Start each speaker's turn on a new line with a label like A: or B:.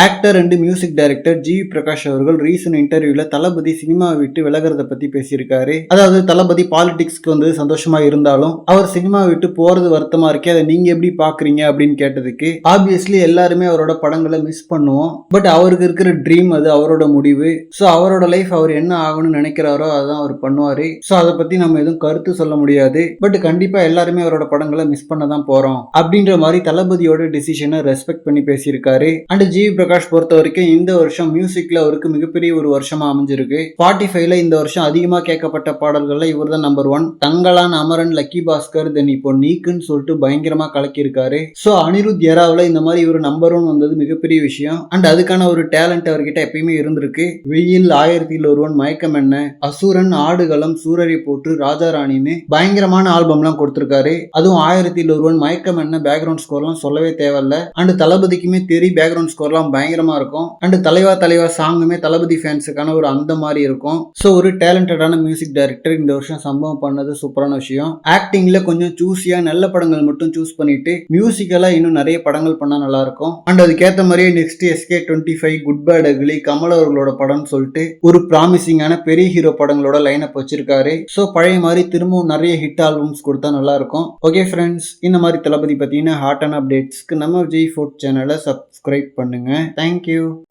A: Actor and music director G Prakash அவர்கள் recent இன்டர்வியூல தளபதி சினிமாவை விட்டு விலகிறத பத்தி பேசியிருக்காரு. அதாவது தளபதி பாலிடிக்ஸ்க்கு வந்து சந்தோஷமா இருந்தாலும் அவர் சினிமா விட்டு போறது வருத்தமா இருக்கே அதை நீங்க எப்படி பாக்குறீங்க அப்படின்னு கேட்டதுக்கு ஆப்வியஸ்லி எல்லாருமே அவரோட படங்களை மிஸ் பண்ணுவோம். பட் அவருக்கு இருக்கிற ட்ரீம் அது அவரோட முடிவு. ஸோ அவரோட லைஃப் அவர் என்ன ஆகணும்னு நினைக்கிறாரோ அதான் அவர் பண்ணுவாரு. ஸோ அதை பத்தி நம்ம எதுவும் கருத்து சொல்ல முடியாது. பட் கண்டிப்பா எல்லாருமே அவரோட படங்களை மிஸ் பண்ண தான் போறோம். அப்படின்ற மாதிரி தளபதியோட டிசிஷனை ரெஸ்பெக்ட் பண்ணி பேசியிருக்காரு. அண்ட் ஜி பிரகாஷ் பொறுத்த வரைக்கும் இந்த வருஷம் மியூசிக்ல அவருக்கு மிகப்பெரிய ஒரு வருஷமா அமைஞ்சிருக்கு. ஃபார்ட்டி ஃபைவ்ல இந்த வருஷம் அதிகமா கேட்கப்பட்ட பாடல்கள்ல இவர் தான் number one Thangalaan Amaran lucky Bhaskar then இப்போ நீக்குன்னு சொல்லிட்டு பயங்கரமா கலக்கியிருக்காரு. ஸோ அனிருத் எராவில் இந்த மாதிரி இவர் நம்பர் ஒன் வந்தது மிகப்பெரிய விஷயம். அண்ட் அதுக்கான ஒரு டேலண்ட் அவர்கிட்ட எப்பயுமே இருந்திருக்கு. வெயில் ஆயிரத்தில் ஒருவன் மயக்கம் என்ன? அசுரன் ஆடுகளம் சூரரை போட்டு ராஜா ராணின்னு பயங்கரமான ஆல்பம்லாம் கொடுத்திருக்காரு. அதுவும் ஆயிரத்தில் ஒருவன் மயக்கம் என்ன? பேக்ரவுண்ட் ஸ்கோர்லாம் சொல்லவே தேவையில்ல. அண்ட் தளபதிக்குமே தெரி பேக்ரவுண்ட் ஸ்கோர்லாம் பயங்கரமா இருக்கும். அண்ட் தலைவா தலைவா சாங்குமே தளபதி ஃபேன்ஸுக்கான ஒரு அந்த மாதிரி இருக்கும். ஸோ ஒரு டேலண்டடான மியூசிக் டைரக்டர் இந்த வருஷம் சம்பவம் பண்ணது சூப்பரான விஷயம். ஆக்டிங்ல கொஞ்சம் சூஸியா நல்ல படங்கள் மட்டும் சூஸ் பண்ணிட்டு மியூசிக்கெல்லாம் இன்னும் நிறைய படங்கள் பண்ணால் நல்லா இருக்கும். அண்ட் அதுக்கேற்ற மாதிரியே next SK twenty five good bad ugly Kamal அவர்களோட படம்னு சொல்லிட்டு ஒரு ப்ராமிசிங்கான பெரிய ஹீரோ படங்களோட லைனப் வச்சிருக்காரு. ஸோ பழைய மாதிரி திரும்பவும் நிறைய ஹிட் ஆல்பம்ஸ் கொடுத்தா நல்லா இருக்கும். ஓகே ஃப்ரெண்ட்ஸ் இந்த மாதிரி தளபதி பார்த்தீங்கன்னா ஹாட் அண்ட் அப்டேட்ஸ்க்கு நம்ம விஜய் ஃபுட் சேனலை சப்ஸ்கிரைப் Thank you.